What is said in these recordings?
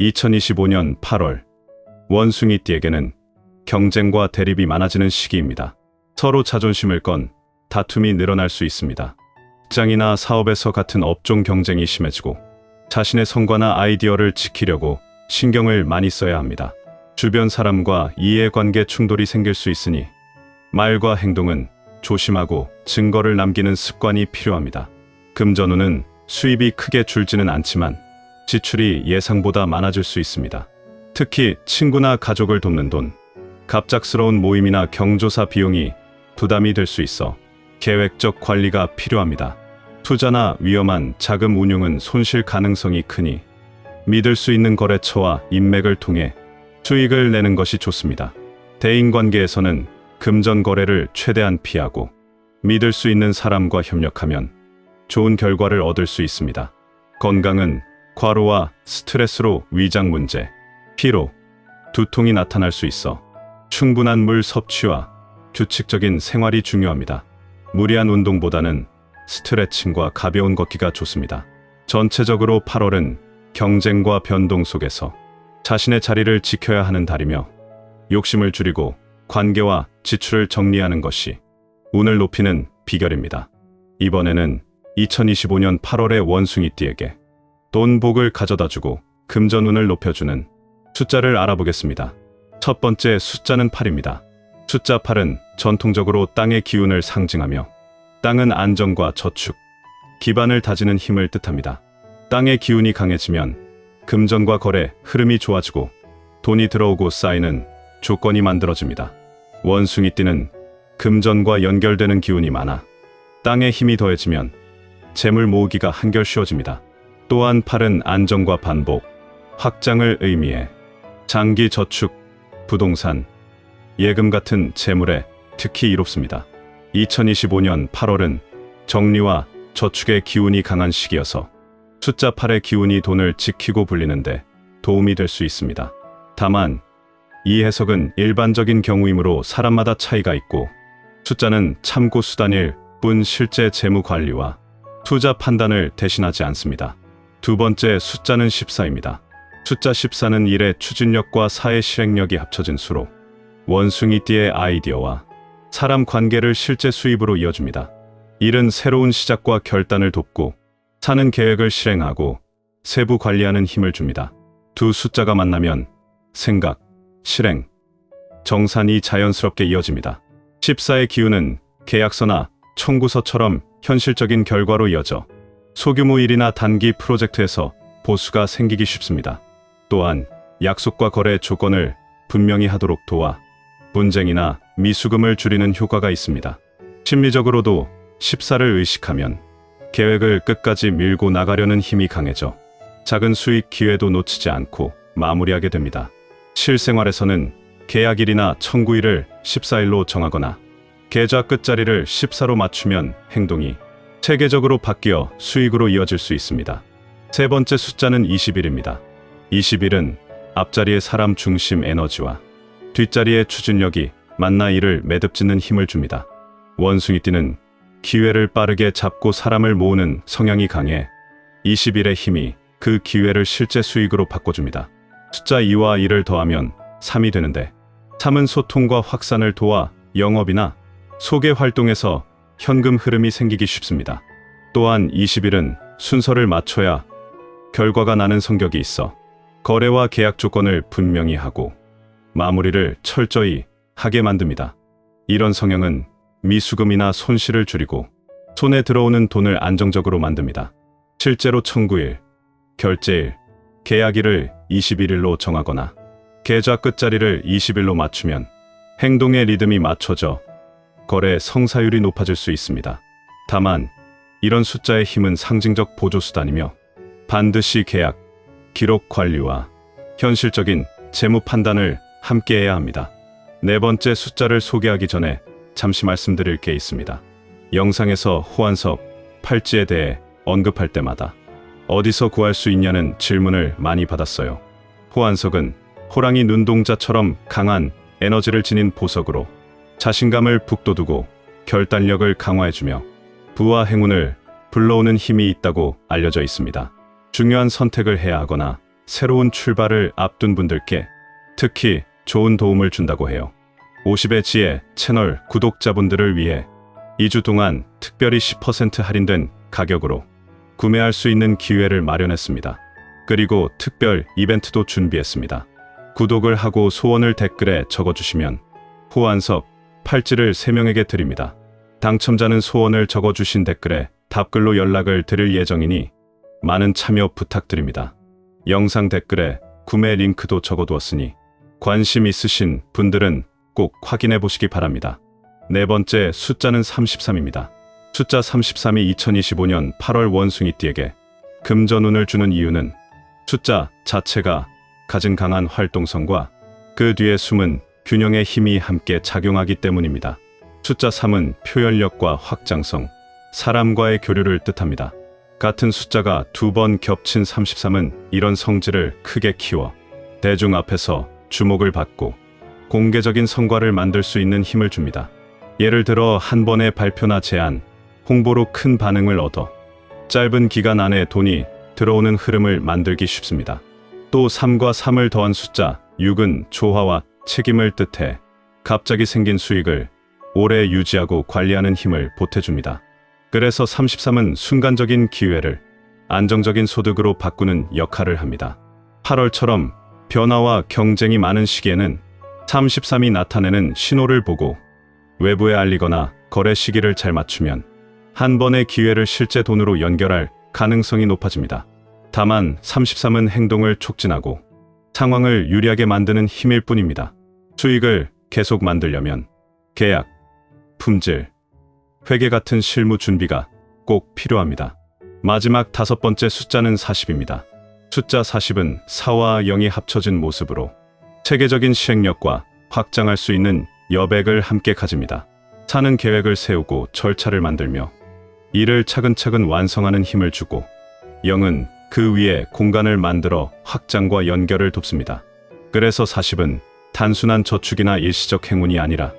2025년 8월 원숭이띠에게는 경쟁과 대립이 많아지는 시기입니다. 서로 자존심을 건 다툼이 늘어날 수 있습니다. 직장이나 사업에서 같은 업종 경쟁이 심해지고 자신의 성과나 아이디어를 지키려고 신경을 많이 써야 합니다. 주변 사람과 이해관계 충돌이 생길 수 있으니 말과 행동은 조심하고 증거를 남기는 습관이 필요합니다. 금전운은 수입이 크게 줄지는 않지만 지출이 예상보다 많아질 수 있습니다. 특히 친구나 가족을 돕는 돈, 갑작스러운 모임이나 경조사 비용이 부담이 될 수 있어 계획적 관리가 필요합니다. 투자나 위험한 자금 운용은 손실 가능성이 크니 믿을 수 있는 거래처와 인맥을 통해 수익을 내는 것이 좋습니다. 대인 관계에서는 금전 거래를 최대한 피하고 믿을 수 있는 사람과 협력하면 좋은 결과를 얻을 수 있습니다. 건강은 과로와 스트레스로 위장 문제, 피로, 두통이 나타날 수 있어 충분한 물 섭취와 규칙적인 생활이 중요합니다. 무리한 운동보다는 스트레칭과 가벼운 걷기가 좋습니다. 전체적으로 8월은 경쟁과 변동 속에서 자신의 자리를 지켜야 하는 달이며 욕심을 줄이고 관계와 지출을 정리하는 것이 운을 높이는 비결입니다. 이번에는 2025년 8월의 원숭이띠에게 돈 복을 가져다 주고 금전운을 높여주는 숫자를 알아보겠습니다. 첫 번째 숫자는 8입니다. 숫자 8은 전통적으로 땅의 기운을 상징하며 땅은 안정과 저축, 기반을 다지는 힘을 뜻합니다. 땅의 기운이 강해지면 금전과 거래 흐름이 좋아지고 돈이 들어오고 쌓이는 조건이 만들어집니다. 원숭이 띠는 금전과 연결되는 기운이 많아 땅의 힘이 더해지면 재물 모으기가 한결 쉬워집니다. 또한 팔은 안정과 반복, 확장을 의미해 장기 저축, 부동산, 예금 같은 재물에 특히 이롭습니다. 2025년 8월은 정리와 저축의 기운이 강한 시기여서 숫자 8의 기운이 돈을 지키고 불리는데 도움이 될 수 있습니다. 다만 이 해석은 일반적인 경우이므로 사람마다 차이가 있고 숫자는 참고 수단일 뿐 실제 재무 관리와 투자 판단을 대신하지 않습니다. 두 번째 숫자는 14입니다. 숫자 14는 일의 추진력과 사회 실행력이 합쳐진 수로 원숭이띠의 아이디어와 사람 관계를 실제 수입으로 이어줍니다. 일은 새로운 시작과 결단을 돕고 사는 계획을 실행하고 세부 관리하는 힘을 줍니다. 두 숫자가 만나면 생각, 실행, 정산이 자연스럽게 이어집니다. 14의 기운은 계약서나 청구서처럼 현실적인 결과로 이어져 소규모 일이나 단기 프로젝트에서 보수가 생기기 쉽습니다. 또한 약속과 거래 조건을 분명히 하도록 도와 분쟁이나 미수금을 줄이는 효과가 있습니다. 심리적으로도 14를 의식하면 계획을 끝까지 밀고 나가려는 힘이 강해져 작은 수익 기회도 놓치지 않고 마무리하게 됩니다. 실생활에서는 계약일이나 청구일을 14일로 정하거나 계좌 끝자리를 14로 맞추면 행동이 체계적으로 바뀌어 수익으로 이어질 수 있습니다. 세 번째 숫자는 20일입니다. 20일은 앞자리의 사람 중심 에너지와 뒷자리의 추진력이 만나 이를 매듭짓는 힘을 줍니다. 원숭이띠는 기회를 빠르게 잡고 사람을 모으는 성향이 강해 20일의 힘이 그 기회를 실제 수익으로 바꿔줍니다. 숫자 2와 1을 더하면 3이 되는데 3은 소통과 확산을 도와 영업이나 소개 활동에서 현금 흐름이 생기기 쉽습니다. 또한 20일은 순서를 맞춰야 결과가 나는 성격이 있어 거래와 계약 조건을 분명히 하고 마무리를 철저히 하게 만듭니다. 이런 성향은 미수금이나 손실을 줄이고 손에 들어오는 돈을 안정적으로 만듭니다. 실제로 청구일, 결제일, 계약일을 21일로 정하거나 계좌 끝자리를 20일로 맞추면 행동의 리듬이 맞춰져 거래 성사율이 높아질 수 있습니다. 다만 이런 숫자의 힘은 상징적 보조수단이며 반드시 계약, 기록 관리와 현실적인 재무 판단을 함께 해야 합니다. 네 번째 숫자를 소개하기 전에 잠시 말씀드릴 게 있습니다. 영상에서 호환석, 팔찌에 대해 언급할 때마다 어디서 구할 수 있냐는 질문을 많이 받았어요. 호환석은 호랑이 눈동자처럼 강한 에너지를 지닌 보석으로 자신감을 북돋우고 결단력을 강화해주며 부와 행운을 불러오는 힘이 있다고 알려져 있습니다. 중요한 선택을 해야 하거나 새로운 출발을 앞둔 분들께 특히 좋은 도움을 준다고 해요. 50의 지혜 채널 구독자분들을 위해 2주 동안 특별히 10% 할인된 가격으로 구매할 수 있는 기회를 마련했습니다. 그리고 특별 이벤트도 준비했습니다. 구독을 하고 소원을 댓글에 적어주시면 호환석 팔찌를 3명에게 드립니다. 당첨자는 소원을 적어주신 댓글에 답글로 연락을 드릴 예정이니 많은 참여 부탁드립니다. 영상 댓글에 구매 링크도 적어두었으니 관심 있으신 분들은 꼭 확인해 보시기 바랍니다. 네 번째 숫자는 33입니다. 숫자 33이 2025년 8월 원숭이띠에게 금전운을 주는 이유는 숫자 자체가 가진 강한 활동성과 그 뒤에 숨은 균형의 힘이 함께 작용하기 때문입니다. 숫자 3은 표현력과 확장성, 사람과의 교류를 뜻합니다. 같은 숫자가 두 번 겹친 33은 이런 성질을 크게 키워 대중 앞에서 주목을 받고 공개적인 성과를 만들 수 있는 힘을 줍니다. 예를 들어 한 번의 발표나 제안, 홍보로 큰 반응을 얻어 짧은 기간 안에 돈이 들어오는 흐름을 만들기 쉽습니다. 또 3과 3을 더한 숫자 6은 조화와 책임을 뜻해 갑자기 생긴 수익을 오래 유지하고 관리하는 힘을 보태줍니다. 그래서 33은 순간적인 기회를 안정적인 소득으로 바꾸는 역할을 합니다. 8월처럼 변화와 경쟁이 많은 시기에는 33이 나타내는 신호를 보고 외부에 알리거나 거래 시기를 잘 맞추면 한 번의 기회를 실제 돈으로 연결할 가능성이 높아집니다. 다만 33은 행동을 촉진하고 상황을 유리하게 만드는 힘일 뿐입니다. 수익을 계속 만들려면 계약, 품질, 회계 같은 실무 준비가 꼭 필요합니다. 마지막 다섯 번째 숫자는 40입니다. 숫자 40은 4와 0이 합쳐진 모습으로 체계적인 시행력과 확장할 수 있는 여백을 함께 가집니다. 사는 계획을 세우고 절차를 만들며 이를 차근차근 완성하는 힘을 주고 0은 그 위에 공간을 만들어 확장과 연결을 돕습니다. 그래서 40은 단순한 저축이나 일시적 행운이 아니라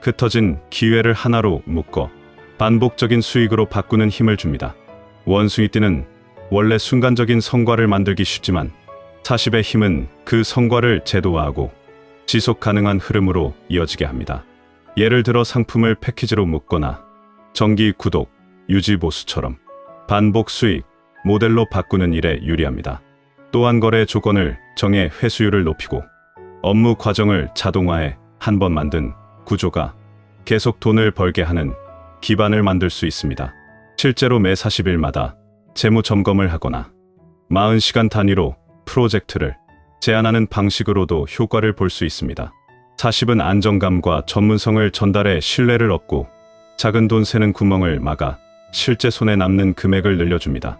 흩어진 기회를 하나로 묶어 반복적인 수익으로 바꾸는 힘을 줍니다. 원숭이띠는 원래 순간적인 성과를 만들기 쉽지만 40의 힘은 그 성과를 제도화하고 지속 가능한 흐름으로 이어지게 합니다. 예를 들어 상품을 패키지로 묶거나 정기 구독, 유지 보수처럼 반복 수익, 모델로 바꾸는 일에 유리합니다. 또한 거래 조건을 정해 회수율을 높이고 업무 과정을 자동화해 한 번 만든 구조가 계속 돈을 벌게 하는 기반을 만들 수 있습니다. 실제로 매 40일마다 재무 점검을 하거나 40시간 단위로 프로젝트를 제안하는 방식으로도 효과를 볼 수 있습니다. 40은 안정감과 전문성을 전달해 신뢰를 얻고 작은 돈 새는 구멍을 막아 실제 손에 남는 금액을 늘려줍니다.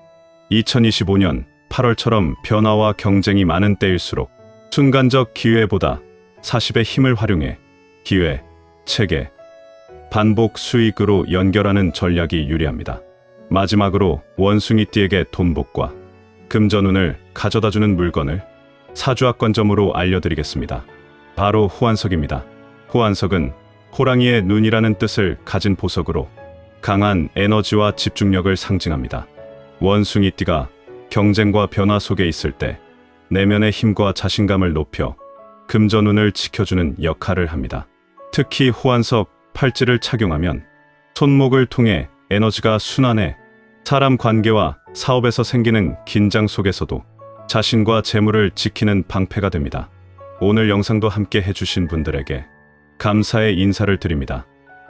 2025년 8월처럼 변화와 경쟁이 많은 때일수록 순간적 기회보다 40의 힘을 활용해 기회, 체계, 반복 수익으로 연결하는 전략이 유리합니다. 마지막으로 원숭이띠에게 돈복과 금전운을 가져다주는 물건을 사주학관점으로 알려드리겠습니다. 바로 호환석입니다. 호환석은 호랑이의 눈이라는 뜻을 가진 보석으로 강한 에너지와 집중력을 상징합니다. 원숭이띠가 경쟁과 변화 속에 있을 때 내면의 힘과 자신감을 높여 금전운을 지켜주는 역할을 합니다. 특히 호환석 팔찌를 착용하면 손목을 통해 에너지가 순환해 사람 관계와 사업에서 생기는 긴장 속에서도 자신과 재물을 지키는 방패가 됩니다. 오늘 영상도 함께 해주신 분들에게 감사의 인사를 드립니다.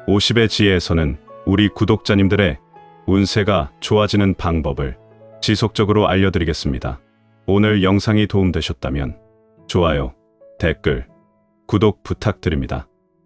50의 지혜에서는 우리 구독자님들의 운세가 좋아지는 방법을 지속적으로 알려드리겠습니다. 오늘 영상이 도움되셨다면 좋아요, 댓글, 구독 부탁드립니다.